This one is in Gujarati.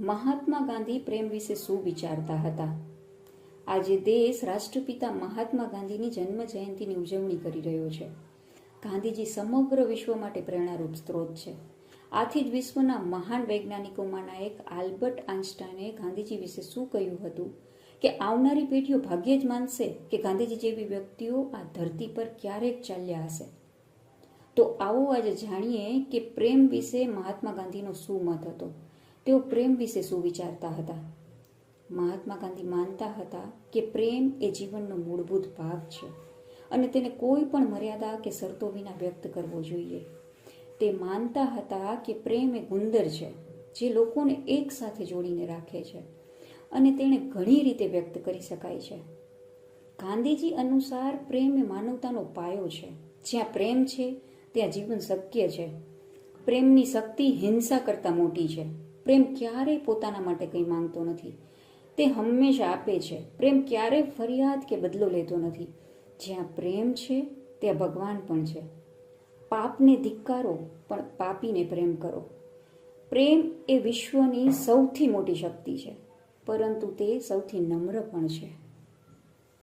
મહાત્મા ગાંધી પ્રેમ વિશે શું વિચારતા હતા? આજે દેશ રાષ્ટ્રપિતા મહાત્મા ગાંધીની જન્મ જયંતિની ઉજવણી કરી રહ્યો છે. ગાંધીજી સમગ્ર વિશ્વ માટે પ્રેરણારૂપ સ્ત્રોત છે. આથી જ વિશ્વના મહાન વૈજ્ઞાનિકોમાંના એક આલ્બર્ટ આઇન્સ્ટાઈને ગાંધીજી વિશે શું કહ્યું હતું કે આવનારી પેઢીઓ ભાગ્યે જ માનશે કે ગાંધીજી જેવી વ્યક્તિઓ આ ધરતી પર ક્યારેક ચાલ્યા હશે. તો આવો આજે જાણીએ કે પ્રેમ વિશે મહાત્મા ગાંધીનો શું મત હતો. તેઓ પ્રેમ વિશે શું વિચારતા હતા? મહાત્મા ગાંધી માનતા હતા કે પ્રેમ એ જીવનનો મૂળભૂત ભાગ છે અને તેને કોઈ પણ મર્યાદા કે શરતો વિના વ્યક્ત કરવો જોઈએ. તે માનતા હતા કે પ્રેમ એ ગુંદર છે, જે લોકોને એકસાથે જોડીને રાખે છે અને તેને ઘણી રીતે વ્યક્ત કરી શકાય છે. ગાંધીજી અનુસાર પ્રેમ એ માનવતાનો પાયો છે. જ્યાં પ્રેમ છે, ત્યાં જીવન શક્ય છે. પ્રેમની શક્તિ હિંસા કરતાં મોટી છે. પ્રેમ ક્યારેય પોતાના માટે કંઈ માંગતો નથી. તે હંમેશા આપે છે. પ્રેમ ક્યારેય ફરિયાદ કે બદલો લેતો નથી. જ્યાં પ્રેમ છે, ત્યાં ભગવાન પણ છે. પાપને ધિક્કારો, પણ પાપીને પ્રેમ કરો. પ્રેમ એ વિશ્વની સૌથી મોટી શક્તિ છે, પરંતુ તે સૌથી નમ્ર પણ છે.